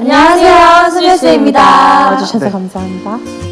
안녕하세요, 소녀스입니다. 와주셔서 네. 감사합니다.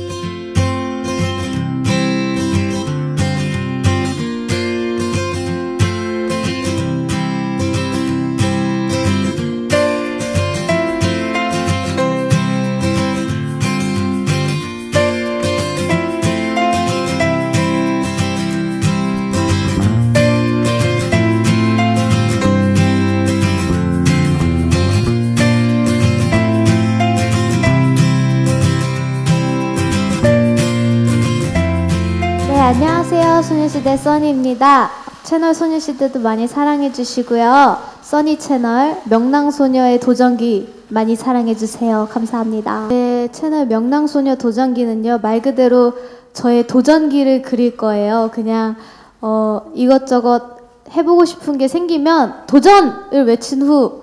안녕하세요. 소녀시대 써니입니다. 채널 소녀시대도 많이 사랑해 주시고요. 써니 채널 명랑소녀의 도전기 많이 사랑해 주세요. 감사합니다. 네, 채널 명랑소녀 도전기는요. 말 그대로 저의 도전기를 그릴 거예요. 그냥 어, 이것저것 해보고 싶은 게 생기면 도전을 외친 후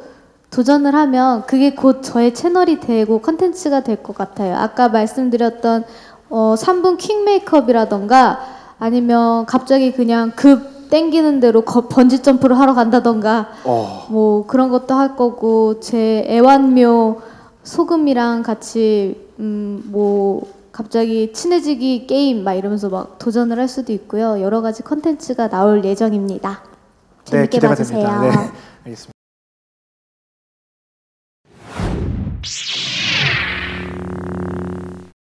도전을 하면 그게 곧 저의 채널이 되고 컨텐츠가 될 것 같아요. 아까 말씀드렸던 어, 3분 퀵 메이크업이라던가 아니면 갑자기 그냥 급 땡기는 대로 거- 번지 점프를 하러 간다던가 어, 뭐 그런 것도 할 거고 제 애완묘 소금이랑 같이 음 뭐 갑자기 친해지기 게임 막 이러면서 막 도전을 할 수도 있고요. 여러 가지 컨텐츠가 나올 예정입니다. 네, 재밌게 기대가 봐주세요. 네, 알겠습니다.